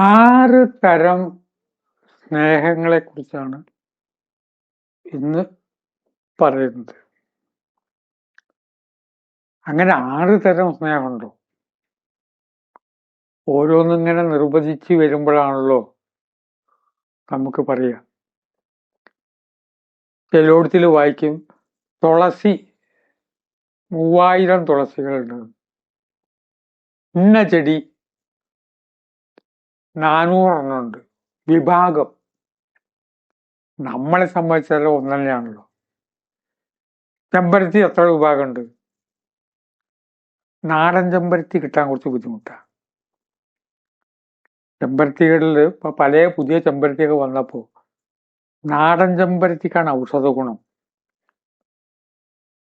ആറ് തരം സ്നേഹങ്ങളെ കുറിച്ചാണ് ഇന്ന് പറയുന്നത്. അങ്ങനെ ആറ് തരം സ്നേഹമുണ്ടോ? ഓരോന്നിങ്ങനെ നിർവചിച്ച് വരുമ്പോഴാണല്ലോ നമുക്ക് പറയാം. ചിലോടത്തിൽ വായിക്കും തുളസി മൂവായിരം തുളസികളുണ്ട്. ഇന്ന ചെടി നാനൂറെണ്ണമുണ്ട്. വിഭാഗം. നമ്മളെ സംബന്ധിച്ചാലും ഒന്ന് തന്നെയാണല്ലോ ചെമ്പരത്തി എത്ര വിഭാഗമുണ്ട്? നാടൻ ചെമ്പരത്തി കിട്ടാൻ കുറച്ച് ബുദ്ധിമുട്ടാണ് ചെമ്പരത്തികളിൽ ഇപ്പൊ പല പുതിയ ചെമ്പരത്തിയൊക്കെ വന്നപ്പോൾ നാടൻ ചെമ്പരത്തിക്കാണ് ഔഷധ ഗുണം.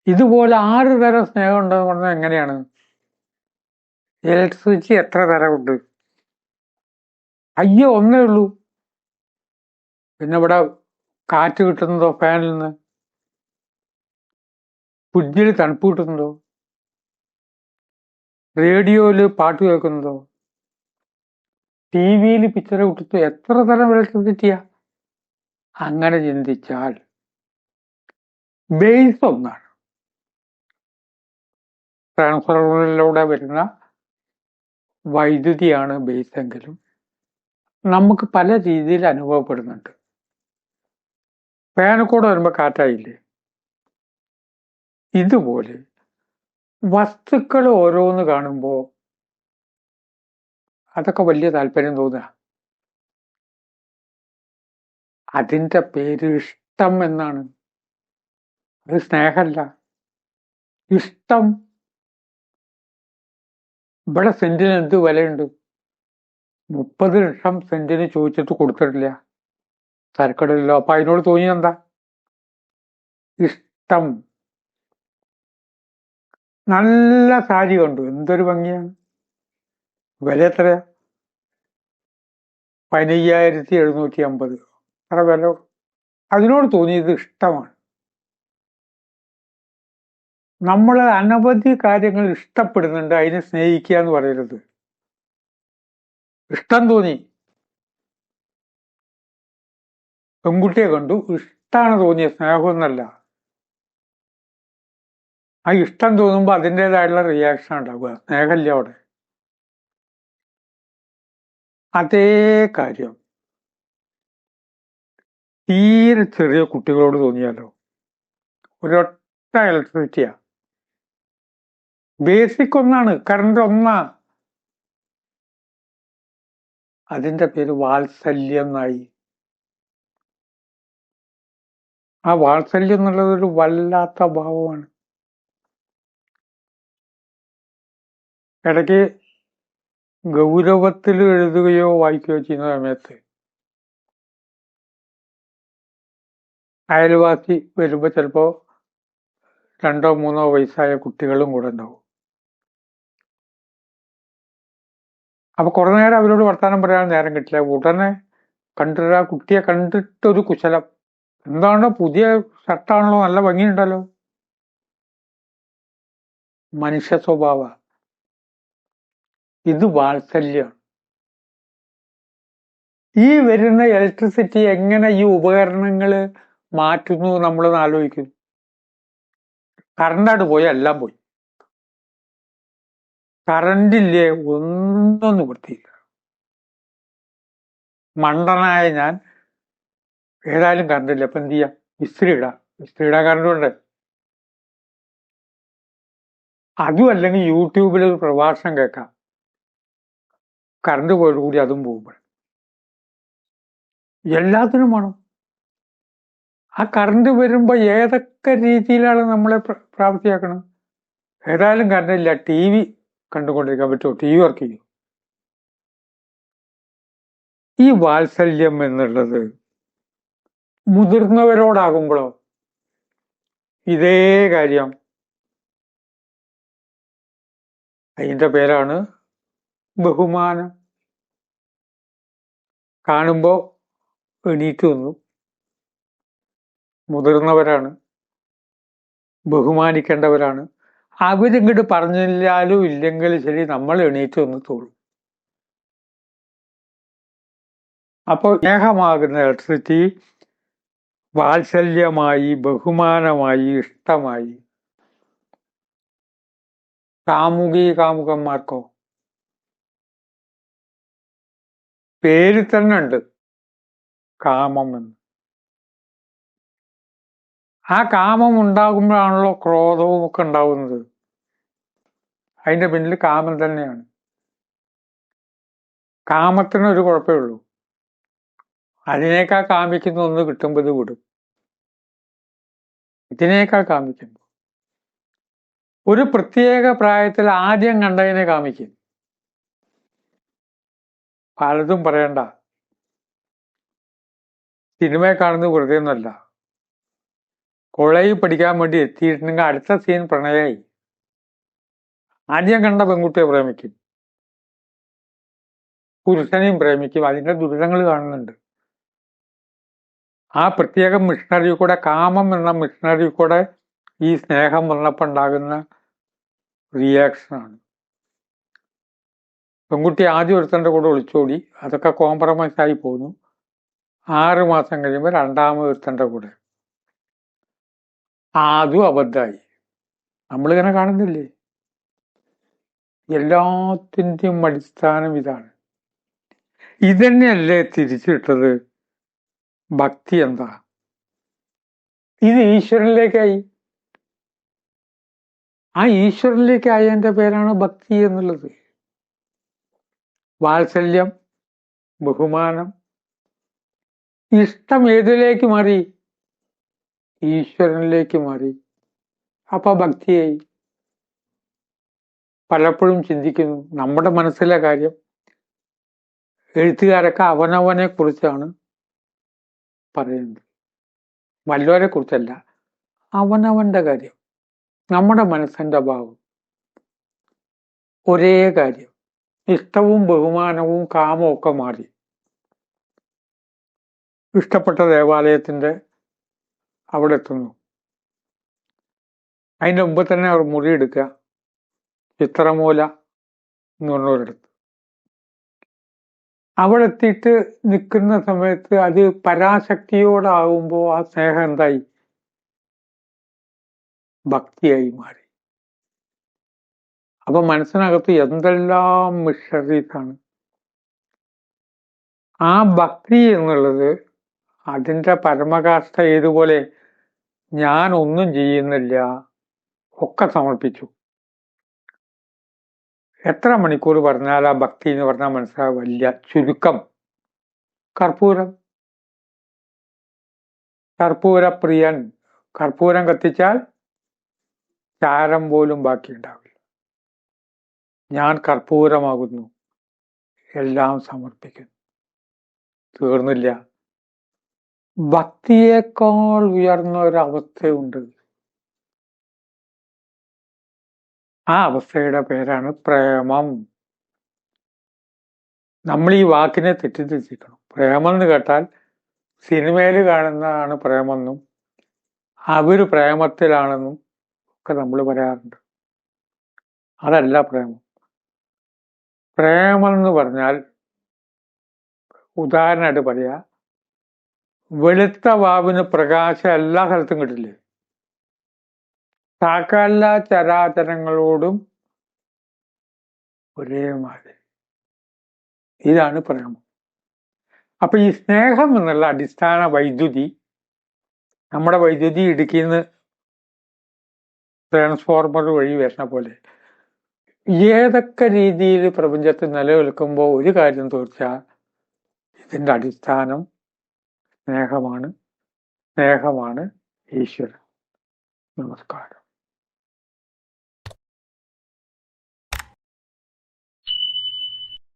ഇതുപോലെ ആറ് തരം സ്നേഹം ഉണ്ടെന്ന് പറഞ്ഞാൽ എങ്ങനെയാണ്? ഇലക്ട്രിസിറ്റി എത്ര തരമുണ്ട്? അയ്യോ ഒന്നേ ഉള്ളൂ. പിന്നെ ഇവിടെ കാറ്റ് കിട്ടുന്നതോ ഫാനിൽ നിന്ന്? ഫ്രിഡ്ജിൽ തണുപ്പ് കിട്ടുന്നതോ? റേഡിയോയിൽ പാട്ട് കേൾക്കുന്നതോ? ടി വിയിൽ പിക്ചർ കിട്ടുന്നതോ എത്ര തരം ഇലക്ട്രിസിറ്റിയാ അങ്ങനെ ചിന്തിച്ചാൽ ബേസ് ഒന്നാണ്. ട്രാൻസ്ഫോർമറിലൂടെ വരുന്ന വൈദ്യുതിയാണ് ബേസ് എങ്കിലും. നമുക്ക് പല രീതിയിൽ അനുഭവപ്പെടുന്നുണ്ട്. വേനൽക്കൂടെ വരുമ്പോൾ കാറ്റായില്ലേ? ഇതുപോലെ വസ്തുക്കൾ ഓരോന്ന് കാണുമ്പോൾ അതൊക്കെ വലിയ താല്പര്യം തോന്നുക അതിന്റെ പേര് ഇഷ്ടം എന്നാണ്. അത് സ്നേഹമല്ല ഇഷ്ടം. ഇവിടെ സെന്റിന് എന്ത് വിലയുണ്ട്? മുപ്പത് ലക്ഷം സെന്റിന് ചോദിച്ചിട്ട് കൊടുത്തിട്ടില്ല. തരക്കടില്ലല്ലോ അപ്പൊ അതിനോട് തോന്നിയെന്താ ഇഷ്ടം. നല്ല സാരി കണ്ടു. എന്തൊരു ഭംഗിയാണ്. വില എത്രയാ? പതിനയ്യായിരത്തി എഴുന്നൂറ്റി അമ്പത് അത്ര വില. അതിനോട് തോന്നിയത് ഇഷ്ടമാണ്. നമ്മൾ അനവധി കാര്യങ്ങൾ ഇഷ്ടപ്പെടുന്നുണ്ട്. അതിനെ സ്നേഹിക്കുക എന്ന് പറയരുത് ഇഷ്ടം തോന്നി. പെൺകുട്ടിയെ കണ്ടു. ഇഷ്ടമാണ് തോന്നിയ സ്നേഹമൊന്നല്ല. ആ ഇഷ്ടം തോന്നുമ്പോൾ അതിന്റെതായിട്ടുള്ള റിയാക്ഷൻ ഉണ്ടാവുക. സ്നേഹമില്ല അവിടെ. അതേ കാര്യം. തീരെ ചെറിയ കുട്ടികളോട് തോന്നിയാലോ? ഒരൊറ്റ ഇലക്ട്രിസിറ്റിയാ ബേസിക് ഒന്നാണ്. കറണ്ട് ഒന്നാ. അതിന്റെ പേര് വാത്സല്യം എന്നായി ആ വാത്സല്യം എന്നുള്ളത് ഒരു വല്ലാത്ത ഭാവമാണ്. ഇടയ്ക്ക് ഗൗരവത്തിൽ എഴുതുകയോ വായിക്കുകയോ ചെയ്യുന്ന സമയത്ത് അയൽവാസി വരുമ്പോൾ ചിലപ്പോ രണ്ടോ മൂന്നോ വയസ്സായ കുട്ടികളും കൂടെ ഉണ്ടാവും. അപ്പൊ കുറെ നേരം അവരോട് വർത്താനം പറയാൻ നേരം കിട്ടില്ല. ഉടനെ കണ്ടിട്ട് ആ കുട്ടിയെ കണ്ടിട്ടൊരു കുശലം. എന്താണോ? പുതിയ ഷർട്ടാണല്ലോ നല്ല ഭംഗിയുണ്ടല്ലോ. മനുഷ്യ സ്വഭാവ. ഇത് വാത്സല്യമാണ് ഈ വരുന്ന ഇലക്ട്രിസിറ്റി എങ്ങനെ ഈ ഉപകരണങ്ങൾ മാറ്റുന്നു നമ്മളൊന്ന് ആലോചിക്കുന്നു കറണ്ടായിട്ട് പോയി എല്ലാം പോയി. കറണ്ടില്ലേ? ഒന്നും നിവൃത്തിയില്ല മണ്ടനായ ഞാൻ ഏതായാലും കറണ്ടില്ല. അപ്പൊ എന്ത് ചെയ്യാം? ഇസ്ത്രി ഇടാം. ഇസ്ത്രി ഇടാൻ കറണ്ടുണ്ട്. അതും അല്ലെങ്കിൽ യൂട്യൂബിൽ ഒരു പ്രഭാഷണം കേൾക്കാം. കറണ്ട് പോയിട്ട് കൂടി അതും പോകുമ്പോൾ. എല്ലാത്തിനും വേണം. ആ കറണ്ട് വരുമ്പോൾ ഏതൊക്കെ രീതിയിലാണ് നമ്മളെ പ്രാപ്തിയാക്കണം? ഏതായാലും കറണ്ടില്ല. ടി വി കണ്ടുകൊണ്ടിരിക്കാൻ പറ്റുമോ? ടി വി വർക്ക് ചെയ്യും. ഈ വാത്സല്യം എന്നുള്ളത് മുതിർന്നവരോടാകുമ്പോഴോ ഇതേ കാര്യം. അതിന്റെ പേരാണ് ബഹുമാനം. കാണുമ്പോൾ എണീറ്റ് വന്നു മുതിർന്നവരാണ്. ബഹുമാനിക്കേണ്ടവരാണ്. അവരിങ്ങോട്ട് പറഞ്ഞില്ലാലും ഇല്ലെങ്കിൽ ശരി നമ്മൾ എണീറ്റ് ഒന്ന് തോളും അപ്പോൾ സ്നേഹമാകുന്ന ഇലക്ട്രിസിറ്റി വാത്സല്യമായി ബഹുമാനമായി ഇഷ്ടമായി. കാമുകി കാമുകന്മാർക്കോ പേര് തന്നെ ഉണ്ട് കാമം എന്ന്. ആ കാമം ഉണ്ടാകുമ്പോഴാണല്ലോ ക്രോധവും ഒക്കെ ഉണ്ടാകുന്നത്. അതിന്റെ പിന്നിൽ കാമം തന്നെയാണ്. കാമത്തിന് ഒരു കുഴപ്പമേ ഉള്ളൂ. അതിനേക്കാൾ കാമിക്കുന്ന ഒന്ന് കിട്ടുമ്പോൾ ഇത് വിടും. ഇതിനേക്കാൾ കാമിക്കുന്നു. ഒരു പ്രത്യേക പ്രായത്തിൽ ആദ്യം കണ്ടതിനെ കാമിക്കും പലതും പറയണ്ട. സിനിമയെ കാണുന്നത് വെറുതെ ഒന്നല്ല കോളേജിൽ പഠിക്കാൻ വേണ്ടി എത്തിയിട്ടുണ്ടെങ്കിൽ അടുത്ത സീൻ പ്രണയായി. ആദ്യം കണ്ട പെൺകുട്ടിയെ പ്രേമിക്കും. പുരുഷനെയും പ്രേമിക്കും. അതിന്റെ ദുരിതങ്ങൾ കാണുന്നുണ്ട്. ആ പ്രത്യേക മിഷണറി കൂടെ കാമം എന്ന മിഷണറി കൂടെ ഈ സ്നേഹം വന്നപ്പോൾ ഉണ്ടാകുന്ന റിയാക്ഷനാണ് പെൺകുട്ടി ആദ്യം ഒരുത്തന്റെ കൂടെ ഒളിച്ചോടി. അതൊക്കെ കോംപ്രമൈസ് ആയി പോന്നു. ആറ് മാസം കഴിയുമ്പോൾ രണ്ടാമത് ഒരുത്തന്റെ കൂടെ. അതും അബദ്ധമായി നമ്മളിങ്ങനെ കാണുന്നില്ലേ? എല്ലാത്തിന്റെയും അടിസ്ഥാനം ഇതാണ്. ഇതന്നെയല്ലേ തിരിച്ചിട്ടത്? ഭക്തി എന്താ? ഇത് ഈശ്വരനിലേക്കായി. ആ ഈശ്വരനിലേക്ക് ആയതിന്റെ പേരാണ് ഭക്തി എന്നുള്ളത്. വാത്സല്യം ബഹുമാനം ഇഷ്ടം ഏതിലേക്ക് മാറി? ഈശ്വരനിലേക്ക് മാറി. അപ്പൊ ഭക്തിയായി പലപ്പോഴും ചിന്തിക്കുന്നു. നമ്മുടെ മനസ്സിലെ കാര്യം എഴുത്തുകാരൊക്കെ അവനവനെ കുറിച്ചാണ് പറയുന്നത്. വല്ലവരെ കുറിച്ചല്ല അവനവന്റെ കാര്യം. നമ്മുടെ മനസ്സിന്റെ ഭാവം. ഒരേ കാര്യം. ഇഷ്ടവും ബഹുമാനവും കാമവും ഒക്കെ മാറി. ഇഷ്ടപ്പെട്ട ദേവാലയത്തിന്റെ അവിടെ എത്തുന്നു. അതിന്റെ മുമ്പ് തന്നെ അവർ മുറിയെടുക്കുക ചിത്രമൂല എന്ന് പറഞ്ഞൊരിടത്ത് അവിടെ എത്തിയിട്ട് നിൽക്കുന്ന സമയത്ത് അത് പരാശക്തിയോടാകുമ്പോൾ ആ സ്നേഹം എന്തായി? ഭക്തിയായി മാറി. അപ്പൊ മനസ്സിനകത്ത് എന്തെല്ലാം മിഷറീസാണ് ആ ഭക്തി എന്നുള്ളത് അതിന്റെ പരമകാഷ്ഠ ഏതുപോലെ ഞാൻ ഒന്നും ചെയ്യുന്നില്ല. ഒക്കെ സമർപ്പിച്ചു. എത്ര മണിക്കൂർ പറഞ്ഞാൽ ആ ഭക്തി എന്ന് പറഞ്ഞാൽ മനസ്സിലാവില്ല ചുരുക്കം. കർപ്പൂരം. കർപ്പൂരപ്രിയൻ. കർപ്പൂരം കത്തിച്ചാൽ ചാരം പോലും ബാക്കിയുണ്ടാവില്ല ഞാൻ കർപ്പൂരമാകുന്നു. എല്ലാം സമർപ്പിക്കുന്നു. തീർന്നില്ല. ഭക്തിയേക്കാൾ ഉയർന്ന ഒരവസ്ഥയുണ്ട്. ആ അവസ്ഥയുടെ പേരാണ് പ്രേമം. നമ്മൾ ഈ വാക്കിനെ തെറ്റിദ്ധരിച്ചിരിക്കണം. പ്രേമം എന്ന് കേട്ടാൽ സിനിമയിൽ കാണുന്നതാണ് പ്രേമെന്നും അവർ പ്രേമത്തിലാണെന്നും ഒക്കെ നമ്മൾ പറയാറുണ്ട്. അതല്ല പ്രേമം. പ്രേമം എന്ന് പറഞ്ഞാൽ ഉദാഹരണമായിട്ട് പറയാ വെളുത്ത വാവിന് പ്രകാശം എല്ലാ സ്ഥലത്തും കിട്ടില്ലേ? സാക്കല്ല ചരാചരങ്ങളോടും ഒരേ മാതിരി. ഇതാണ് പ്രേമം അപ്പൊ ഈ സ്നേഹം എന്നുള്ള അടിസ്ഥാന വൈദ്യുതി നമ്മുടെ വൈദ്യുതി ഇടുക്കിന്ന് ട്രാൻസ്ഫോർമർ വഴി വരുന്ന പോലെ ഏതൊക്കെ രീതിയിൽ പ്രപഞ്ചത്തിൽ നിലനിൽക്കുമ്പോൾ ഒരു കാര്യം തീർച്ച ഇതിന്റെ അടിസ്ഥാനം സ്നേഹമാണ്. സ്നേഹമാണ് ഈശ്വരൻ. നമസ്കാരം.